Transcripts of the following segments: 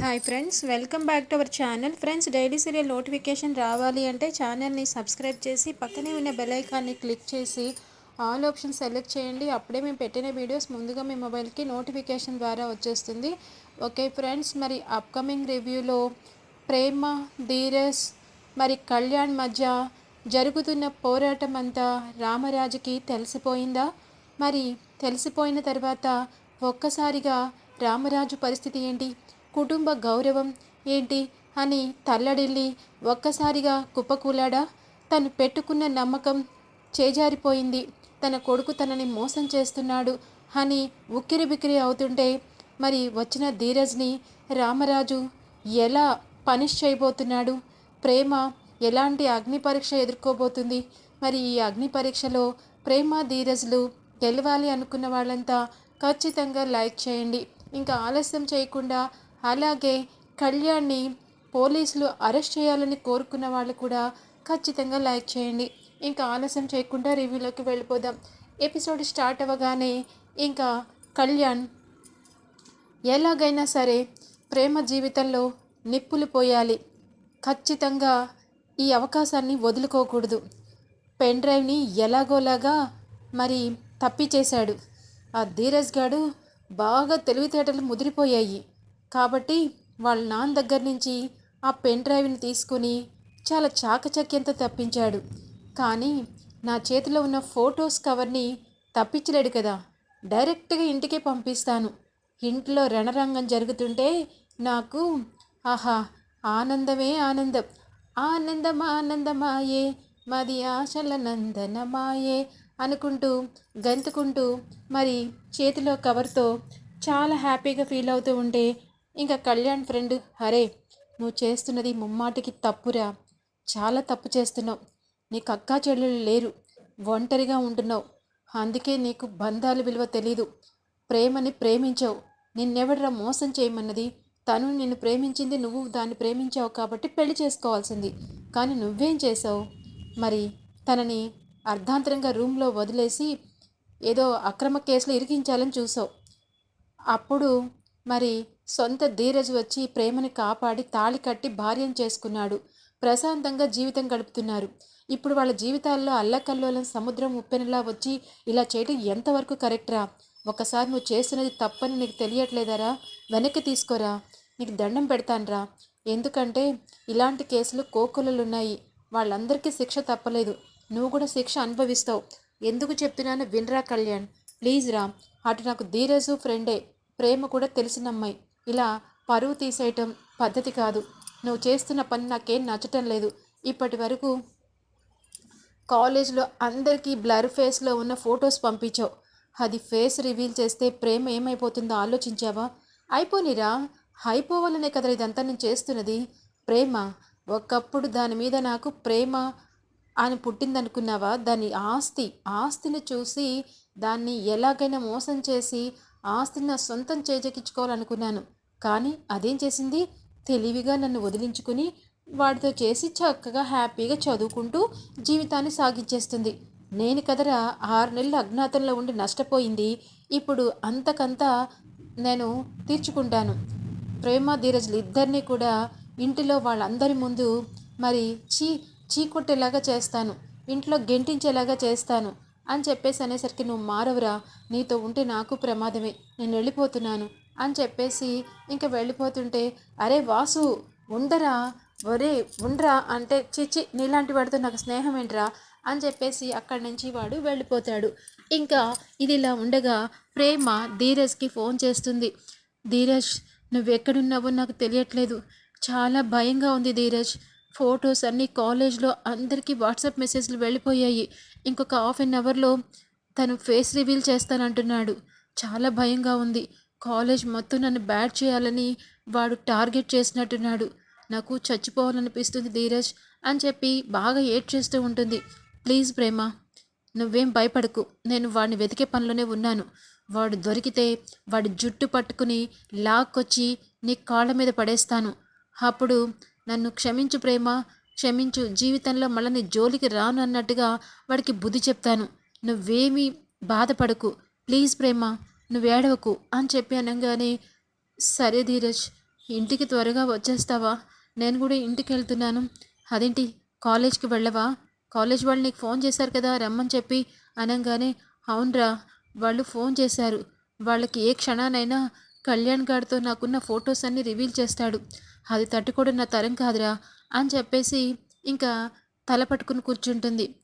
Hi friends welcome back to our channel friends daily serial notification రావాలి అంటే ఛానల్ని subscribe చేసి పక్కనే ఉన్న బెల్ ఐకాన్ని క్లిక్ చేసి ఆల్ ఆప్షన్ సెలెక్ట్ చేయండి. అప్పుడే మేము పెట్టిన వీడియోస్ ముందుగా మీ మొబైల్కి నోటిఫికేషన్ ద్వారా వచ్చేస్తుంది. ఓకే ఫ్రెండ్స్ మరి అప్కమింగ్ రివ్యూలో ప్రేమ ధీరస్ మరి కళ్యాణ్ మధ్య జరుగుతున్న పోరాటం అంతా రామరాజుకి తెలిసిపోయిందా? మరి తెలిసిపోయిన తర్వాత ఒక్కసారిగా రామరాజు పరిస్థితి ఏంటి? కుటుంబ గౌరవం ఏంటి అని తల్లడిల్లి ఒక్కసారిగా కుప్పకూలాడా? తను పెట్టుకున్న నమ్మకం చేజారిపోయింది. తన కొడుకు తనని మోసం చేస్తున్నాడు అని ఉక్కిరి బిక్కిరి అవుతుంటే మరి వచ్చిన ధీరజ్ని రామరాజు ఎలా పనిష్ చేయబోతున్నాడు? ప్రేమ ఎలాంటి అగ్ని పరీక్ష ఎదుర్కోబోతుంది? మరి ఈ అగ్ని పరీక్షలో ప్రేమ ధీరజ్లు గెలవాలి అనుకున్న వాళ్ళంతా ఖచ్చితంగా లైక్ చేయండి. ఇంకా ఆలస్యం చేయకుండా అలాగే కళ్యాణ్ని పోలీసులు అరెస్ట్ చేయాలని కోరుకున్న వాళ్ళు కూడా ఖచ్చితంగా లైక్ చేయండి. ఇంకా ఆలస్యం చేయకుండా రివ్యూలోకి వెళ్ళిపోదాం. ఎపిసోడ్ స్టార్ట్ అవ్వగానే ఇంకా కళ్యాణ్ ఎలాగైనా సరే ప్రేమ జీవితంలో నిప్పులు పోయాలి. ఖచ్చితంగా ఈ అవకాశాన్ని వదులుకోకూడదు. పెన్ డ్రైవ్ని ఎలాగోలాగా మరి తప్పిచేశాడు. ఆ ధీరజ్ గాడు బాగా తెలివితేటలు ముదిరిపోయాయి. కాబట్టి వాళ్ళ నాన్న దగ్గర నుంచి ఆ పెన్ డ్రైవ్ని తీసుకుని చాలా చాకచక్యంతో తప్పించాడు. కానీ నా చేతిలో ఉన్న ఫొటోస్ కవర్ని తప్పించలేడు కదా. డైరెక్ట్గా ఇంటికే పంపిస్తాను. ఇంట్లో రణరంగం జరుగుతుంటే నాకు ఆహా ఆనందమే ఆనందం. ఆనందం ఆనందమాయే మాది ఆశల నందనమాయే అనుకుంటూ గంతుకుంటూ మరి చేతిలో కవర్తో చాలా హ్యాపీగా ఫీల్ అవుతూ ఉంటే ఇంకా కళ్యాణ్ ఫ్రెండ్ హరే నువ్వు చేస్తున్నది ముమ్మాటికి తప్పురా. చాలా తప్పు చేస్తున్నావు. నీకు అక్కా చెల్లెలు లేరు. ఒంటరిగా ఉంటున్నావు. అందుకే నీకు బంధాల విలువ తెలీదు. ప్రేమని ప్రేమించావు. నిన్నెవడరా మోసం చేయమన్నది? తను నిన్ను ప్రేమించింది నువ్వు దాన్ని ప్రేమించావు కాబట్టి పెళ్ళి చేసుకోవాల్సింది. కానీ నువ్వేం చేసావు మరి తనని అర్ధాంతరంగా రూమ్లో వదిలేసి ఏదో అక్రమ కేసులు ఇరికించాలని చూసావు అప్పుడు మరి సొంత ధీరజ్ వచ్చి ప్రేమని కాపాడి తాళి కట్టి భార్యం చేసుకున్నాడు. ప్రశాంతంగా జీవితం గడుపుతున్నారు. ఇప్పుడు వాళ్ళ జీవితాల్లో అల్లకల్లోలం సముద్రం ఉప్పెనలా వచ్చి ఇలా చేయడం ఎంతవరకు కరెక్ట్రా? ఒకసారి నువ్వు చేస్తున్నది తప్పని నీకు తెలియట్లేదరా? వెనక్కి తీసుకోరా? నీకు దండం పెడతానరా. ఎందుకంటే ఇలాంటి కేసులు కోకొలలున్నాయి వాళ్ళందరికీ శిక్ష తప్పలేదు. నువ్వు కూడా శిక్ష అనుభవిస్తావు. ఎందుకు చెప్తున్నాను వినరా కళ్యాణ్. ప్లీజ్ రా అటు నాకు ధీరజు ఫ్రెండే. ప్రేమ కూడా తెలిసిన అమ్మాయి. ఇలా పరువు తీసేయటం పద్ధతి కాదు. నువ్వు చేస్తున్న పని నాకేం నచ్చటం లేదు. ఇప్పటి వరకు కాలేజ్లో అందరికీ బ్లర్ ఫేస్లో ఉన్న ఫొటోస్ పంపించావు. అది ఫేస్ రివీల్ చేస్తే ప్రేమ ఏమైపోతుందో ఆలోచించావా? అయిపోనిరా. అయిపోవాలనే కదా ఇదంతా నేను చేస్తున్నది. ప్రేమ. ఒకప్పుడు దాని మీద నాకు ప్రేమ అని పుట్టిందనుకున్నావా? దాని ఆస్తి ఆస్తిని చూసి దాన్ని ఎలాగైనా మోసం చేసి ఆస్తిని నా సొంతం చేజెక్కించుకోవాలనుకున్నాను. కానీ అదేం చేసింది? తెలివిగా నన్ను వదిలించుకుని వాడితో చేసి చక్కగా హ్యాపీగా చదువుకుంటూ జీవితాన్ని సాగించేస్తుంది. నేను కదరా ఆరు నెలలు అజ్ఞాతంలో ఉండి నష్టపోయింది. ఇప్పుడు అంతకంతా నేను తీర్చుకుంటాను. ప్రేమ ధీరజులు ఇద్దరినీ కూడా ఇంటిలో వాళ్ళందరి ముందు మరి చీ చీకొట్టేలాగా చేస్తాను. ఇంట్లో గెంటించేలాగా చేస్తాను అని చెప్పేసి అనేసరికి నువ్వు మారవురా. నీతో ఉంటే నాకు ప్రమాదమే. నేను వెళ్ళిపోతున్నాను. అని చెప్పేసి ఇంకా వెళ్ళిపోతుంటే అరే వాసు ఉండరా ఒరే ఉండరా? అంటే చిచి నీలాంటి వాడితో నాకు స్నేహం ఏంట్రా? అని చెప్పేసి అక్కడి నుంచి వాడు వెళ్ళిపోతాడు. ఇంకా ఇది ఇలా ఉండగా ప్రేమ ధీరజ్కి ఫోన్ చేస్తుంది. ధీరజ్ నువ్వు ఎక్కడున్నావో నాకు తెలియట్లేదు. చాలా భయంగా ఉంది ధీరజ్. ఫొటోస్ అన్నీ కాలేజ్లో అందరికీ వాట్సాప్ మెసేజ్లు వెళ్ళిపోయాయి. ఇంకొక హాఫ్ అన్ అవర్లో తను ఫేస్ రివీల్ చేస్తానంటున్నాడు. చాలా భయంగా ఉంది. కాలేజ్ మొత్తం నన్ను బ్యాడ్ చేయాలని వాడు టార్గెట్ చేసినట్టున్నాడు. నాకు చచ్చిపోవాలనిపిస్తుంది ధీరజ్ అని చెప్పి బాగా ఏడ్ చేస్తూ ఉంటుంది. ప్లీజ్ ప్రేమ నువ్వేం భయపడకు. నేను వాడిని వెతికే పనిలోనే ఉన్నాను. వాడు దొరికితే వాడి జుట్టు పట్టుకుని లాక్కొచ్చి నీ కాళ్ళ మీద పడేస్తాను. అప్పుడు నన్ను క్షమించు ప్రేమ క్షమించు. జీవితంలో మళ్ళీ నీ జోలికి రాను అన్నట్టుగా వాడికి బుద్ధి చెప్తాను. నువ్వేమీ బాధపడకు. ప్లీజ్ ప్రేమ నువ్వేడవకు అని చెప్పి అనగానే సరే ధీరజ్ ఇంటికి త్వరగా వచ్చేస్తావా? నేను కూడా ఇంటికి వెళ్తున్నాను. అదేంటి కాలేజ్కి వెళ్ళవా? కాలేజ్ వాళ్ళు నీకు ఫోన్ చేశారు కదా రమ్మని చెప్పి అనగానే అవునరా వాళ్ళు ఫోన్ చేశారు. వాళ్ళకి ఏ క్షణానైనా కళ్యాణ్ గారితో నాకున్న ఫొటోస్ అన్నీ రివీల్ చేస్తాడు. అది తట్టుకోవడం నా తరం కాదురా అని చెప్పేసి ఇంకా తల పట్టుకుని కూర్చుంటుంది.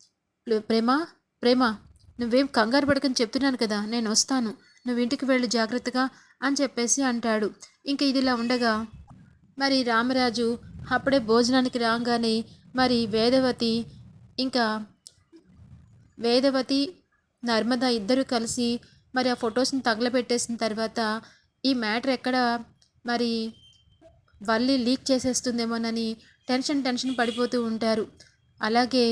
ప్రేమ ప్రేమ నువ్వేం కంగారు పడకని చెప్తున్నాను కదా నేను వస్తాను. నువ్వు ఇంటికి వెళ్ళు జాగ్రత్తగా అని చెప్పేసి అంటాడు. ఇంకా ఇదిలా ఉండగా మరి రామరాజు అప్పుడే భోజనానికి రాగానే మరి వేదవతి ఇంకా వేదవతి నర్మద ఇద్దరు కలిసి మరి ఆ ఫొటోస్ని తగలబెట్టేసిన తర్వాత ఈ మ్యాటర్ ఎక్కడ మరి వల్లి లీక్ చేసేస్తుందేమోనని టెన్షన్ టెన్షన్ పడిపోతూ ఉంటారు. అలాగే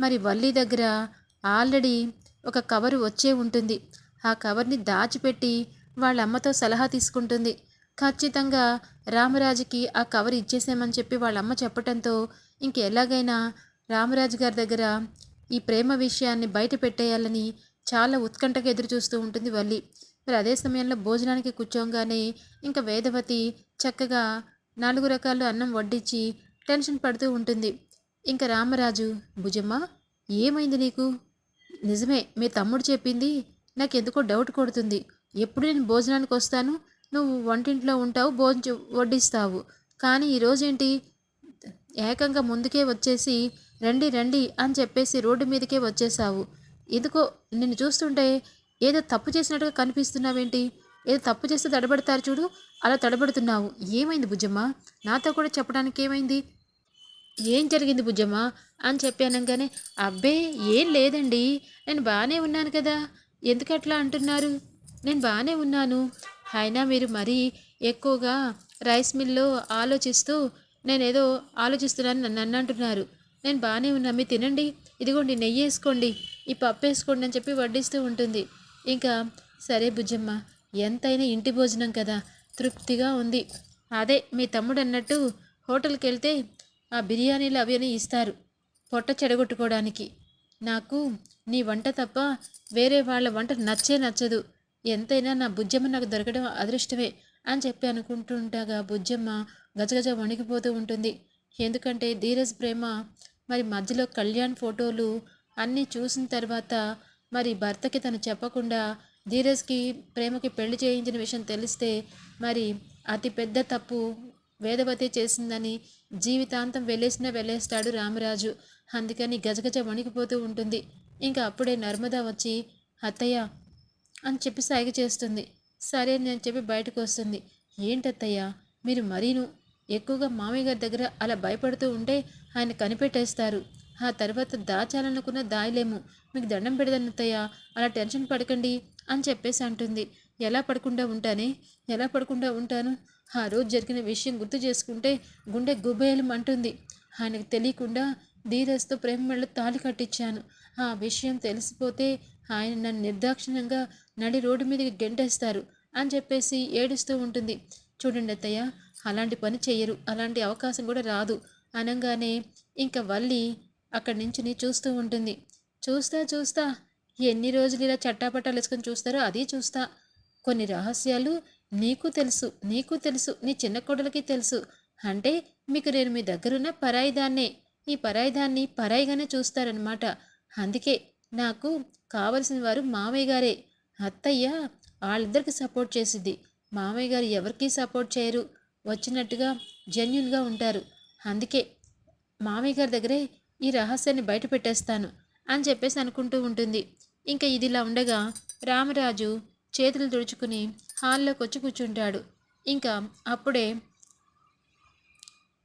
మరి వల్లి దగ్గర ఆల్రెడీ ఒక కవర్ వచ్చే ఉంటుంది. ఆ కవర్ని దాచిపెట్టి వాళ్ళ అమ్మతో సలహా తీసుకుంటుంది. ఖచ్చితంగా రామరాజుకి ఆ కవర్ ఇచ్చేసామని చెప్పి వాళ్ళ అమ్మ ఇంకెలాగైనా ఎలాగైనా రామరాజు గారి దగ్గర ఈ ప్రేమ విషయాన్ని బయట పెట్టేయాలని చాలా ఉత్కంఠగా ఎదురు చూస్తూ ఉంటుంది వల్లి. మరి అదే సమయంలో భోజనానికి కూర్చోగానే ఇంకా వేదవతి చక్కగా నాలుగు రకాలు అన్నం వడ్డించి టెన్షన్ పడుతూ ఉంటుంది. ఇంకా రామరాజు భుజమ్మ ఏమైంది నీకు? నిజమే మీ తమ్ముడు చెప్పింది నాకు ఎందుకో డౌట్ కొడుతుంది. ఎప్పుడు నేను భోజనానికి వస్తాను? నువ్వు వంటింట్లో ఉంటావు భోజనం వడ్డిస్తావు. కానీ ఈరోజేంటి ఏకంగా ముందుకే వచ్చేసి రండి రండి అని చెప్పేసి రోడ్డు మీదకే వచ్చేసావు. ఎందుకో నిన్ను చూస్తుంటే ఏదో తప్పు చేసినట్టుగా కనిపిస్తున్నావేంటి? ఏదో తప్పు చేస్తే తడబడతారు చూడు అలా తడబడుతున్నావు. ఏమైంది బుజ్జమ్మ నాతో కూడా చెప్పడానికి ఏమైంది? ఏం జరిగింది బుజ్జమ్మ అని చెప్పి అనగానే అబ్బే ఏం లేదండి. నేను బాగానే ఉన్నాను కదా. ఎందుకట్లా అంటున్నారు? నేను బాగానే ఉన్నాను. అయినా మీరు మరీ ఎక్కువగా రైస్ మిల్లో ఆలోచిస్తూ నేనేదో ఆలోచిస్తున్నాను నన్ను నన్ను అంటున్నారు నేను బాగానే ఉన్నా మీరు తినండి. ఇదిగోండి నెయ్యి వేసుకోండి. ఈ పప్పు వేసుకోండి అని చెప్పి వడ్డిస్తూ ఉంటుంది. ఇంకా సరే బుజ్జమ్మ ఎంతైనా ఇంటి భోజనం కదా. తృప్తిగా ఉంది. అదే మీ తమ్ముడు అన్నట్టు హోటల్కి వెళ్తే ఆ బిర్యానీలు అవి అని ఇస్తారు. పొట్ట చెడగొట్టుకోవడానికి. నాకు నీ వంట తప్ప వేరే వాళ్ళ వంట నచ్చే నచ్చదు. ఎంతైనా నా బుజ్జమ్మ నాకు దొరకడం అదృష్టమే అని చెప్పి అనుకుంటుండగా బుజ్జమ్మ గజగజ వణికిపోతూ ఉంటుంది. ఎందుకంటే ధీరజ్ ప్రేమ మరి మధ్యలో కళ్యాణ్ ఫోటోలు అన్నీ చూసిన తర్వాత మరి భర్తకి తను చెప్పకుండా ధీరజ్కి ప్రేమకి పెళ్ళి చేయించిన విషయం తెలిస్తే మరి అతి పెద్ద తప్పు వేదవతి చేసిందని జీవితాంతం వెళ్ళేసినా వెళ్ళేస్తాడు రామరాజు. అందుకని గజగజ వణికిపోతూ ఉంటుంది. ఇంకా అప్పుడే నర్మదా వచ్చి అత్తయ్య అని చెప్పి సాగి చేస్తుంది. సరే అని చెప్పి బయటకు వస్తుంది. ఏంటత్తయ్య మీరు మరీను. ఎక్కువగా మామయ్య గారి దగ్గర అలా భయపడుతూ ఉంటే ఆయన కనిపెట్టేస్తారు. ఆ తర్వాత దాచాలనుకున్న దాయలేము. మీకు దండం పెడదాను అత్తయ్య. అలా టెన్షన్ పడకండి అని చెప్పేసి అంటుంది. ఎలా పడకుండా ఉంటానే? ఎలా పడకుండా ఉంటాను? ఆ రోజు జరిగిన విషయం గుర్తు చేసుకుంటే గుండె గుబేలం అంటుంది ఆయనకు తెలియకుండా ధీరస్తో ప్రేమ మెళ్ళ తాళి కట్టించాను. ఆ విషయం తెలిసిపోతే ఆయన నన్ను నిర్దాక్షిణ్యంగా నడి రోడ్డు మీదకి గెంటేస్తారు అని చెప్పేసి ఏడుస్తూ ఉంటుంది. చూడండి అత్తయ్య అలాంటి పని చెయ్యరు. అలాంటి అవకాశం కూడా రాదు. అనగానే ఇంకా వల్లి అక్కడి నుంచి చూస్తూ ఉంటుంది. చూస్తా చూస్తా ఎన్ని రోజులు ఇలా చట్టాపట్టాలు వేసుకొని చూస్తారో అది చూస్తా. కొన్ని రహస్యాలు నీకు తెలుసు నీకు తెలుసు నీ చిన్న కొడలకి తెలుసు. అంటే మీకు నేను మీ దగ్గరున్న పరాయిదాన్నే. ఈ పరాయిదాన్ని పరాయిగానే చూస్తారనమాట అందుకే నాకు కావలసిన వారు మామయ్య గారే. అత్తయ్య వాళ్ళిద్దరికి సపోర్ట్ చేసిద్ది. మామయ్య గారు ఎవరికీ సపోర్ట్ చేయరు. వచ్చినట్టుగా జెన్యున్గా ఉంటారు. అందుకే మామయ్య గారి దగ్గరే ఈ రహస్యాన్ని బయట పెట్టేస్తాను అని చెప్పేసి అనుకుంటూ ఉంటుంది. ఇంకా ఇదిలా ఉండగా రామరాజు చేతులు తుడుచుకుని హాల్లోకి వచ్చి కూర్చుంటాడు. ఇంకా అప్పుడే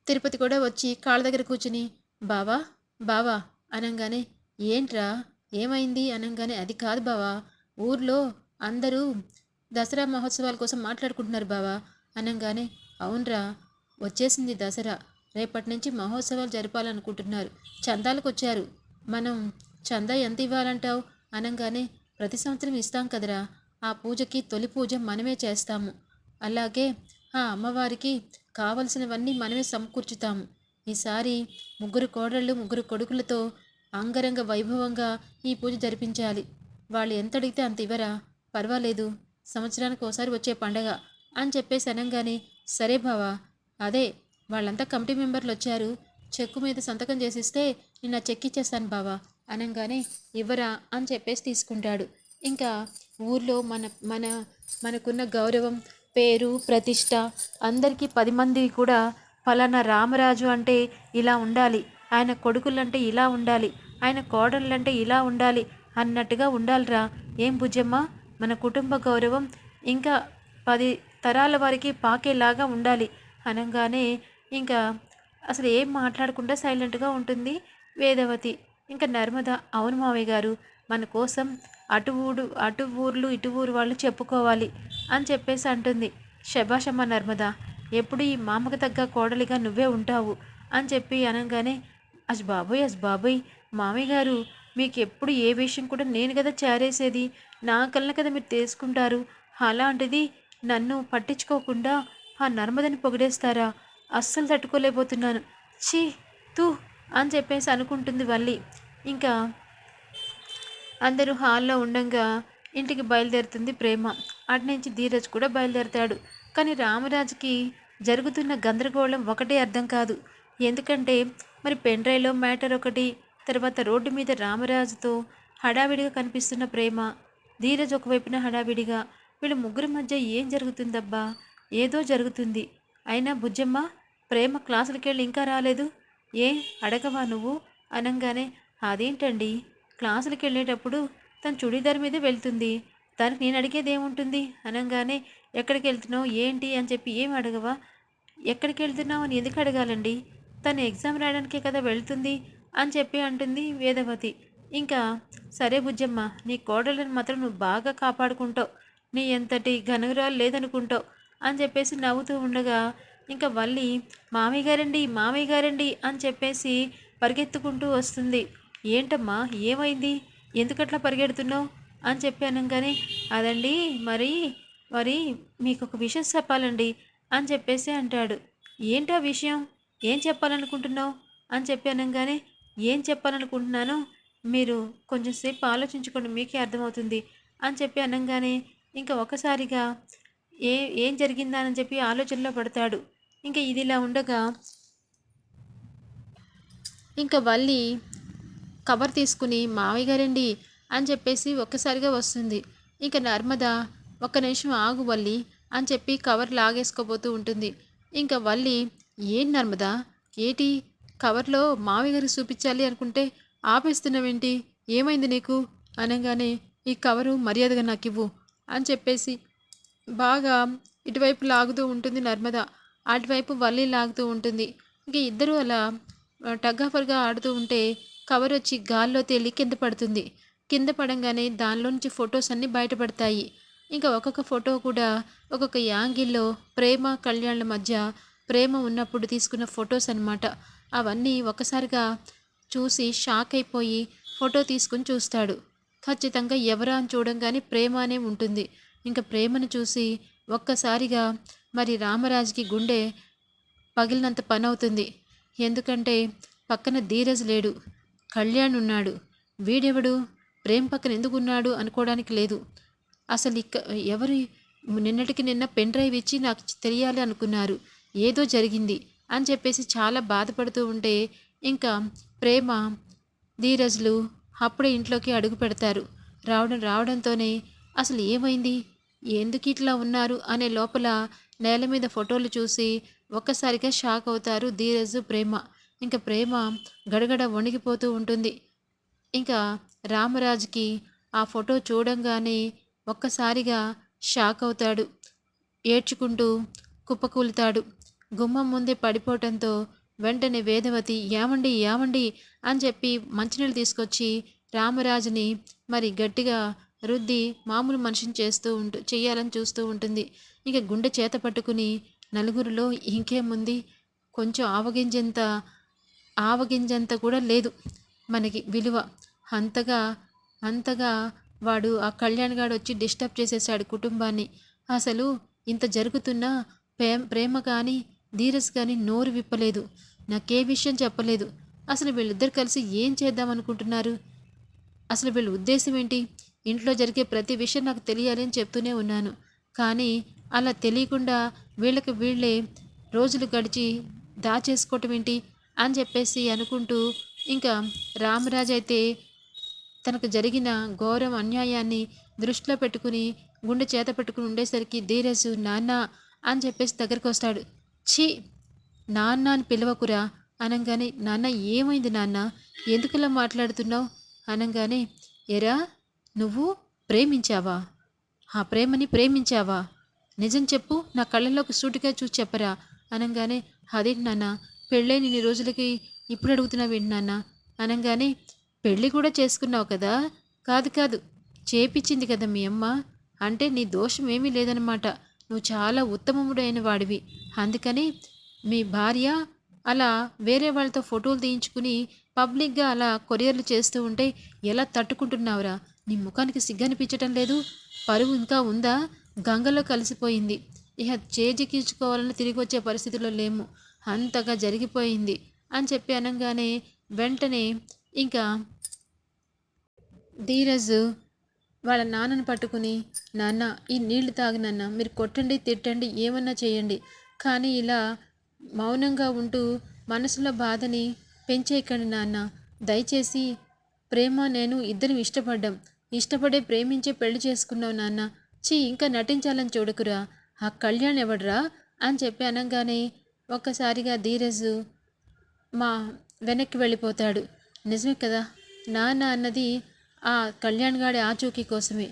తిరుపతి కూడా వచ్చి కాళ్ళ దగ్గర కూర్చుని బావా బావా అనగానే. ఏంట్రా? ఏమైంది? అనగానే. అది కాదు బావా. ఊర్లో అందరూ దసరా మహోత్సవాల కోసం మాట్లాడుకుంటున్నారు బావా. అనగానే. అవునరా. వచ్చేసింది దసరా. రేపటి నుంచి మహోత్సవాలు జరపాలనుకుంటున్నారు. చందాలకు వచ్చారు మనం చందా ఎంత ఇవ్వాలంటావు అనగానే. ప్రతి సంవత్సరం ఇస్తాం కదరా. ఆ పూజకి తొలి పూజ మనమే చేస్తాము. అలాగే ఆ అమ్మవారికి కావలసినవన్నీ మనమే సమకూర్చుతాము. ఈసారి ముగ్గురు కోడళ్ళు ముగ్గురు కొడుకులతో అంగరంగ వైభవంగా ఈ పూజ జరిపించాలి. వాళ్ళు ఎంత అడిగితే అంత ఇవ్వరా? పర్వాలేదు. సంవత్సరానికి ఒకసారి వచ్చే పండగ అని చెప్పేసి అనగానే సరే బావా. అదే వాళ్ళంతా కమిటీ మెంబర్లు వచ్చారు. చెక్కు మీద సంతకం చేసిస్తే నేను చెక్ ఇచ్చేస్తాను బావా అనగానే ఇవ్వరా అని చెప్పేసి తీసుకుంటాడు. ఇంకా ఊర్లో మన మన మనకున్న గౌరవం పేరు ప్రతిష్ట అందరికీ పది మంది కూడా ఫలానా రామరాజు అంటే ఇలా ఉండాలి ఆయన కొడుకులంటే ఇలా ఉండాలి ఆయన కోడళ్ళంటే ఇలా ఉండాలి అన్నట్టుగా ఉండాలిరా. ఏం భుజమ్మా మన కుటుంబ గౌరవం ఇంకా పది తరాల వారికి పాకేలాగా ఉండాలి అనగానే ఇంకా అసలు ఏం మాట్లాడకుండా సైలెంట్గా ఉంటుంది వేదవతి. ఇంకా నర్మద అవును మావయ్య గారు మన కోసం అటు ఊడు అటు ఊర్లు ఇటు ఊరు వాళ్ళు చెప్పుకోవాలి అని చెప్పేసి అంటుంది శభాషమ్మ నర్మద. ఎప్పుడు ఈ మామకు తగ్గ కోడలిగా నువ్వే ఉంటావు అని చెప్పి అనగానే అస్ బాబోయ్ అస్ బాబోయ్ మామయ్య గారు మీకు ఎప్పుడు ఏ విషయం కూడా నేను కదా చేరేసేది? నా కళ్ళ కదా మీరు తీసుకుంటారు. అలాంటిది నన్ను పట్టించుకోకుండా ఆ నర్మదని పొగిడేస్తారా? అస్సలు తట్టుకోలేకపోతున్నాను. ఛీ తూ అని చెప్పేసి అనుకుంటుంది వల్లి. ఇంకా అందరూ హాల్లో ఉండంగా ఇంటికి బయలుదేరుతుంది ప్రేమ. అటు నుంచి ధీరజ్ కూడా బయలుదేరుతాడు. కానీ రామరాజుకి జరుగుతున్న గందరగోళం ఒకటే అర్థం కాదు. ఎందుకంటే మరి పెండ్రైలో మ్యాటర్ ఒకటి తర్వాత రోడ్డు మీద రామరాజుతో హడావిడిగా కనిపిస్తున్న ప్రేమ ధీరజ్ ఒకవైపున హడావిడిగా వీళ్ళ ముగ్గురి మధ్య ఏం జరుగుతుందబ్బా? ఏదో జరుగుతుంది. అయినా బుజ్జమ్మ ప్రేమ క్లాసులకి వెళ్ళి ఇంకా రాలేదు? ఏ? అడగవా నువ్వు? అనగానే అదేంటండి? క్లాసులకి వెళ్ళేటప్పుడు తన చుడీదార్ మీదే వెళ్తుంది. దానికి నేను అడిగేది ఏముంటుంది? అనగానే ఎక్కడికి వెళ్తున్నావు? ఏంటి? అని చెప్పి ఏం అడగవా? ఎక్కడికి వెళ్తున్నావు అని ఎందుకు అడగాలండి? తను ఎగ్జామ్ రాయడానికే కదా వెళ్తుంది అని చెప్పి అంటుంది వేదవతి. ఇంకా సరే బుజ్జమ్మ నీ కోడలను మాత్రం నువ్వు బాగా కాపాడుకుంటావు. నీ ఎంతటి ఘనురాలు లేదనుకుంటావు అని చెప్పేసి నవ్వుతూ ఉండగా ఇంకా వల్లి మామయ్య గారండి మామయ్య గారండి అని చెప్పేసి పరిగెత్తుకుంటూ వస్తుంది. ఏంటమ్మా ఏమైంది? ఎందుకట్లా పరిగెడుతున్నావు? అని చెప్పి అనగానే అదండి మరి మరి మీకు ఒక విషయం చెప్పాలండి. అని చెప్పేసి అంటాడు. ఏంటా విషయం? ఏం చెప్పాలనుకుంటున్నావు? అని చెప్పి అనగానే ఏం చెప్పాలనుకుంటున్నానో మీరు కొంచెం సేపు ఆలోచించుకోండి మీకే అర్థమవుతుంది. అని చెప్పి అనగానే ఇంకా ఒకసారిగా ఏ ఏం జరిగిందా అని చెప్పి ఆలోచనలో పడతాడు. ఇంకా ఇది ఇలా ఉండగా ఇంకా వల్లి కవర్ తీసుకుని మావయ్య గారండి అని చెప్పేసి ఒక్కసారిగా వస్తుంది. ఇంకా నర్మద ఒక్క నిమిషం ఆగు వల్లి అని చెప్పి కవర్ లాగేసుకోబోతూ ఉంటుంది. ఇంకా వల్లి ఏం నర్మదా? ఏటి? కవర్లో మావయ్య గారికి చూపించాలి అనుకుంటే ఆపేస్తున్నావేంటి? ఏమైంది నీకు? అనగానే ఈ కవరు మర్యాదగా నాకు ఇవ్వు అని చెప్పేసి బాగా ఇటువైపు లాగుతూ ఉంటుంది నర్మద. అటువైపు వల్లి లాగుతూ ఉంటుంది. ఇంక ఇద్దరు అలా టగ్గాఫర్గా ఆడుతూ ఉంటే కవర్ వచ్చి గాల్లో తేలి కింద పడుతుంది. కింద పడంగానే దానిలో నుంచి ఫొటోస్ అన్నీ బయటపడతాయి. ఇంకా ఒక్కొక్క ఫోటో కూడా ఒక్కొక్క యాంగిల్లో ప్రేమ కళ్యాణ్ల మధ్య ప్రేమ ఉన్నప్పుడు తీసుకున్న ఫొటోస్ అన్నమాట. అవన్నీ ఒక్కసారిగా చూసి షాక్ అయిపోయి ఫోటో తీసుకుని చూస్తాడు. ఖచ్చితంగా ఎవరా అని చూడంగానే ప్రేమ అనే ఉంటుంది. ఇంకా ప్రేమను చూసి ఒక్కసారిగా మరి రామరాజుకి గుండె పగిలినంత పని అవుతుంది ఎందుకంటే పక్కన ధీరజ్ లేడు. కళ్యాణ్ ఉన్నాడు. వీడెవడు? ప్రేమ్ పక్కన ఎందుకున్నాడు అనుకోవడానికి లేదు. అసలు ఇక్క ఎవరి నిన్నటికి నిన్న పెన్ డ్రైవ్ ఇచ్చి నాకు తెలియాలి అనుకున్నారు. ఏదో జరిగింది అని చెప్పేసి చాలా బాధపడుతూ ఉంటే ఇంకా ప్రేమ ధీరజ్లు అప్పుడే ఇంట్లోకి అడుగు పెడతారు. రావడం రావడంతోనే అసలు ఏమైంది? ఎందుకు ఇట్లా ఉన్నారు? అనే లోపల నేల మీద ఫోటోలు చూసి ఒక్కసారిగా షాక్ అవుతారు ధీరజ్ ప్రేమ. ఇంకా ప్రేమ గడగడ వణిగిపోతూ ఉంటుంది. ఇంకా రామరాజుకి ఆ ఫోటో చూడంగానే ఒక్కసారిగా షాక్ అవుతాడు ఏడ్చుకుంటూ కుప్పకూలుతాడు. గుమ్మం ముందే పడిపోవటంతో వెంటనే వేదవతి ఏమండి ఏమండి? అని చెప్పి మంచినీళ్ళు తీసుకొచ్చి రామరాజుని మరి గట్టిగా రుద్ది మామూలు మనిషిని చేస్తూ ఉంటు చెయ్యాలని చూస్తూ ఉంటుంది. ఇక గుండె చేత పట్టుకుని నలుగురిలో ఇంకేముంది? కొంచెం ఆవగింజంత ఆవగింజంత కూడా లేదు మనకి విలువ. అంతగా అంతగా వాడు ఆ కళ్యాణ్ గాడు వచ్చి డిస్టర్బ్ చేసేసాడు కుటుంబాన్ని. అసలు ఇంత జరుగుతున్నా ప్రేమ ప్రేమ కానీ ధీరస్ కానీ నోరు విప్పలేదు. నాకే విషయం చెప్పలేదు. అసలు వీళ్ళిద్దరు కలిసి ఏం చేద్దాం అనుకుంటున్నారు అసలు వీళ్ళ ఉద్దేశం ఏంటి? ఇంట్లో జరిగే ప్రతి విషయం నాకు తెలియాలి అని చెప్తూనే ఉన్నాను. కానీ అలా తెలియకుండా వీళ్ళకి వీళ్ళే రోజులు గడిచి దాచేసుకోవటం ఏంటి? అని చెప్పేసి అనుకుంటూ ఇంకా రామరాజు అయితే తనకు జరిగిన ఘోరం అన్యాయాన్ని దృష్టిలో పెట్టుకుని గుండె చేత పెట్టుకుని ఉండేసరికి ధీరజు నాన్న అని చెప్పేసి దగ్గరికి వస్తాడు. ఛీ నాన్న అని పిలవకురా అనగానే నాన్న ఏమైంది నాన్న? ఎందుకులా మాట్లాడుతున్నావు? అనగానే ఎరా నువ్వు ప్రేమించావా? ఆ ప్రేమని ప్రేమించావా? నిజం చెప్పు నా కళ్ళలోకి సూటిగా చూసి చెప్పరా? అనగానే అదేంటి నాన్న? పెళ్ళైన ఇన్ని రోజులకి ఇప్పుడు అడుగుతున్నావేంటి నాన్న? అనగానే పెళ్ళి కూడా చేసుకున్నావు కదా? కాదు కాదు. చేపిచ్చింది కదా మీ అమ్మ. అంటే నీ దోషం ఏమీ లేదనమాట నువ్వు చాలా ఉత్తమముడైన వాడివి. అందుకని మీ భార్య అలా వేరే వాళ్ళతో ఫోటోలు తీయించుకుని పబ్లిక్గా అలా కొరియర్లు చేస్తూ ఉంటే ఎలా తట్టుకుంటున్నావురా? నీ ముఖానికి సిగ్గనిపించటం లేదు. పరువు ఇంకా ఉందా? గంగలో కలిసిపోయింది. ఇహ చేజిక్కించుకోవాలని తిరిగి వచ్చే పరిస్థితిలో లేము. అంతగా జరిగిపోయింది అని చెప్పి అనగానే వెంటనే ఇంకా ధీరజ్ వాళ్ళ నాన్నను పట్టుకుని నాన్న ఈ నీళ్ళు తాగినన్న మీరు కొట్టండి తిట్టండి ఏమన్నా చేయండి. కానీ ఇలా మౌనంగా ఉంటూ మనసులో బాధని పెంచేయకండి నాన్న. దయచేసి ప్రేమ నేను ఇద్దరం ఇష్టపడ్డాం. ఇష్టపడే ప్రేమించే పెళ్ళి చేసుకున్నావు నాన్న. చీ ఇంకా నటించాలని చూడకురా. ఆ కళ్యాణ్ ఎవడరా? అని చెప్పి అనగానే ఒక్కసారిగా ధీరజ్ మా వెనక్కి వెళ్ళిపోతాడు. నిజమే కదా? నాన్న అన్నది ఆ కళ్యాణ్ గాడి ఆచూకీ కోసమే.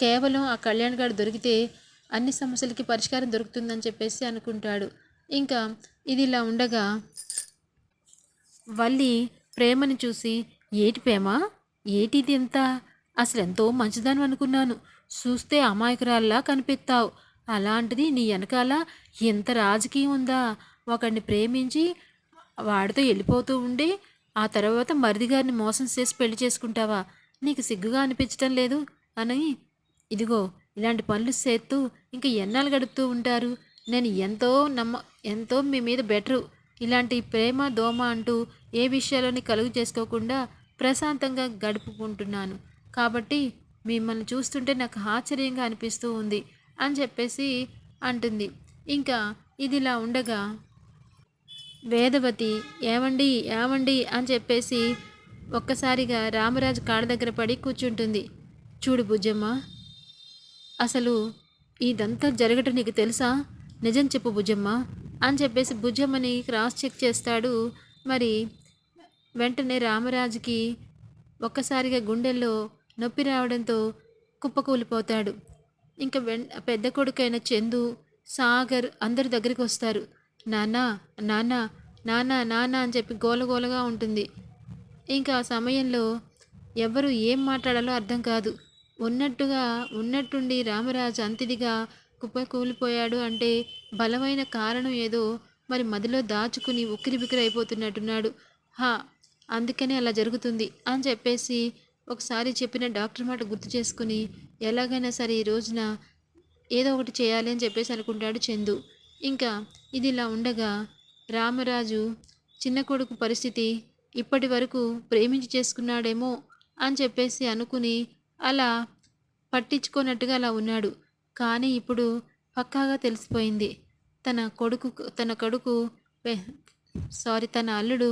కేవలం ఆ కళ్యాణ్ గాడు దొరికితే అన్ని సమస్యలకి పరిష్కారం దొరుకుతుందని చెప్పేసి అనుకుంటాడు. ఇంకా ఇది ఇలా ఉండగా వల్లి ప్రేమని చూసి ఏటి ప్రేమ? ఏటిది ఎంత? అసలు ఎంతో మంచిదని అనుకున్నాను. చూస్తే అమాయకురాల్లా కనిపిస్తావు అలాంటిది నీ వెనకాల ఎంత రాజకీయం ఉందా? ఒకడిని ప్రేమించి వాడితో వెళ్ళిపోతూ ఉండి ఆ తర్వాత మరిది గారిని మోసం చేసి పెళ్ళి చేసుకుంటావా? నీకు సిగ్గుగా అనిపించటం లేదు? అని ఇదిగో ఇలాంటి పనులు చేస్తూ ఇంకా ఎన్నాళ్ళు గడుపుతూ ఉంటారు? నేను ఎంతో నమ్మ ఎంతో మీ మీద బెటరు. ఇలాంటి ప్రేమ దోమ అంటూ ఏ విషయాలని కలుగు చేసుకోకుండా ప్రశాంతంగా గడుపుకుంటున్నాను. కాబట్టి మిమ్మల్ని చూస్తుంటే నాకు ఆశ్చర్యంగా అనిపిస్తూ ఉంది అని చెప్పేసి అంటుంది. ఇంకా ఇదిలా ఉండగా వేదవతి ఏమండి ఏమండి అని చెప్పేసి ఒక్కసారిగా రామరాజు కాళ్ళ దగ్గర పడి కూర్చుంటుంది. చూడు బుజ్జమ్మ అసలు ఇదంతా జరగటం నీకు తెలుసా? నిజం చెప్పు బుజ్జమ్మ అని చెప్పేసి భుజమ్మని క్రాస్ చెక్ చేస్తాడు. మరి వెంటనే రామరాజుకి ఒక్కసారిగా గుండెల్లో నొప్పి రావడంతో కుప్పకూలిపోతాడు. ఇంకా వెం పెద్ద కొడుకైన చందు సాగర్ అందరి దగ్గరికి వస్తారు. నానా నానా నానా నానా అని చెప్పి గోలగోలగా ఉంటుంది. ఇంకా ఆ సమయంలో ఎవరు ఏం మాట్లాడాలో అర్థం కాదు. ఉన్నట్టుగా ఉన్నట్టుండి రామరాజు అంతిదిగా కుప్ప కూలిపోయాడు అంటే బలమైన కారణం ఏదో మరి మదిలో దాచుకుని ఉక్కిరి బిక్కిరి అయిపోతున్నట్టున్నాడు హా అందుకనే అలా జరుగుతుంది అని చెప్పేసి ఒకసారి చెప్పిన డాక్టర్ మాట గుర్తు చేసుకుని ఎలాగైనా సరే ఈ రోజున ఏదో ఒకటి చేయాలి అని చెప్పేసి అనుకుంటాడు చందు. ఇంకా ఇది ఇలా ఉండగా రామరాజు చిన్న కొడుకు పరిస్థితి ఇప్పటి వరకు ప్రేమించి చేసుకున్నాడేమో అని చెప్పేసి అనుకుని అలా పట్టించుకోనట్టుగా అలా ఉన్నాడు. కానీ ఇప్పుడు పక్కాగా తెలిసిపోయింది. తన కొడుకు తన కొడుకు సారీ తన అల్లుడు.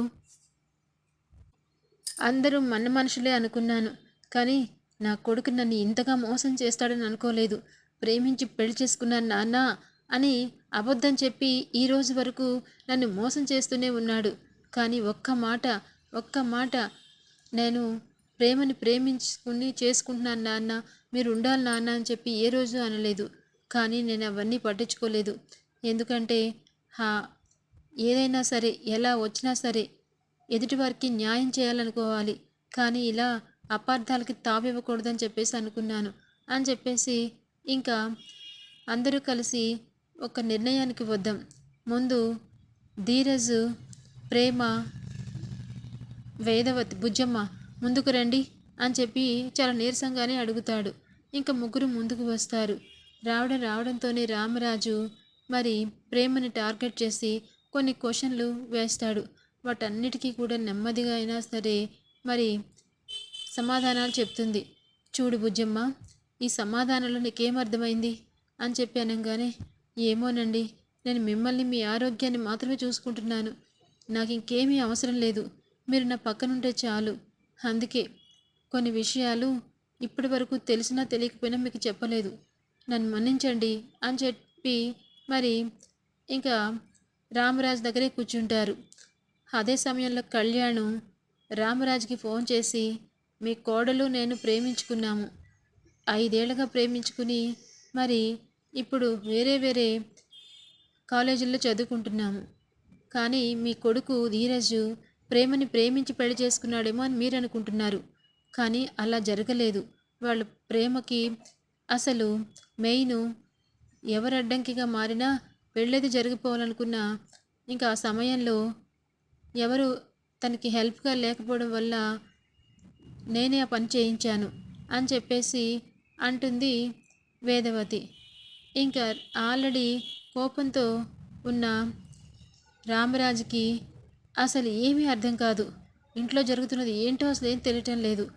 అందరూ మన మనుషులే అనుకున్నాను. కానీ నా కొడుకు నన్ను ఇంతగా మోసం చేస్తాడని అనుకోలేదు. ప్రేమించి పెళ్ళి చేసుకున్నాను నాన్న అని అబద్ధం చెప్పి ఈ రోజు వరకు నన్ను మోసం చేస్తూనే ఉన్నాడు. కానీ ఒక్క మాట ఒక్క మాట నేను ప్రేమని ప్రేమించుకుని చేసుకుంటున్నాను నాన్న. మీరు ఉండాలి నాన్న అని చెప్పి ఏ రోజు అనలేదు. కానీ నేను అవన్నీ పట్టించుకోలేదు. ఎందుకంటే హా ఏదైనా సరే ఎలా వచ్చినా సరే ఎదుటివారికి న్యాయం చేయాలనుకోవాలి. కానీ ఇలా అపార్థాలకి తావివ్వకూడదని చెప్పేసి అనుకున్నాను. అని చెప్పేసి ఇంకా అందరూ కలిసి ఒక నిర్ణయానికి వద్దాం. ముందు ధీరజ్ ప్రేమ వేదవతి బుజ్జమ్మ ముందుకు రండి అని చెప్పి చాలా నీరసంగానే అడుగుతాడు. ఇంకా ముగ్గురు ముందుకు వస్తారు. రావడం రావడంతోనే రామరాజు మరి ప్రేమని టార్గెట్ చేసి కొన్ని క్వశ్చన్లు వేస్తాడు. వాటన్నిటికీ కూడా నెమ్మదిగా అయినా సరే మరి సమాధానాలు చెప్తుంది. చూడు బుజ్జమ్మ ఈ సమాధానంలో నీకేం అర్థమైంది? అని చెప్పి అనగానే ఏమోనండి. నేను మిమ్మల్ని మీ ఆరోగ్యాన్ని మాత్రమే చూసుకుంటున్నాను. నాకు ఇంకేమీ అవసరం లేదు. మీరు నా పక్కనుంటే చాలు. అందుకే కొన్ని విషయాలు ఇప్పటి వరకు తెలిసినా తెలియకపోయినా మీకు చెప్పలేదు. నన్ను మన్నించండి అని చెప్పి మరి ఇంకా రామరాజు దగ్గరే కూర్చుంటారు. అదే సమయంలో కళ్యాణ్ రామరాజుకి ఫోన్ చేసి మీ కోడలు నేను ప్రేమించుకున్నాము. ఐదేళ్ళుగా ప్రేమించుకుని మరి ఇప్పుడు వేరే వేరే కాలేజీల్లో చదువుకుంటున్నాము. కానీ మీ కొడుకు ధీరజు ప్రేమని ప్రేమించి పెళ్ళి చేసుకున్నాడేమో అని మీరు అనుకుంటున్నారు. కానీ అలా జరగలేదు. వాళ్ళ ప్రేమకి అసలు మెయిన్ ఎవరు అడ్డంకిగా మారినా పెళ్ళేది జరిగిపోవాలనుకున్నా ఇంకా ఆ సమయంలో ఎవరు తనకి హెల్ప్గా లేకపోవడం వల్ల నేనే ఆ పని చేయించాను అని చెప్పేసి అంటుంది వేదవతి. ఇంకా ఆల్రెడీ కోపంతో ఉన్న రామరాజుకి అసలు ఏమీ అర్థం కాదు. ఇంట్లో జరుగుతున్నది ఏంటో అసలు ఏం తెలియటం లేదు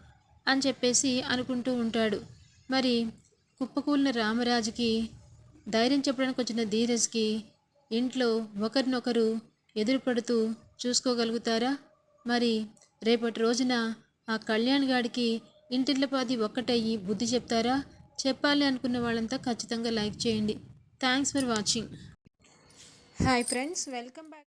అని చెప్పేసి అనుకుంటూ ఉంటాడు. మరి కుప్పకూలిన రామరాజుకి ధైర్యం చెప్పడానికి వచ్చిన ధీరజ్కి ఇంట్లో ఒకరినొకరు ఎదురుపడుతూ చూసుకోగలుగుతారా? మరి రేపటి రోజున ఆ కళ్యాణ్ గాడికి ఇంటిళ్ళపాది ఒక్కటయ్యి బుద్ధి చెప్తారా? చెప్పాలి అనుకున్న వాళ్ళంతా ఖచ్చితంగా లైక్ చేయండి. Thanks for watching hi friends welcome back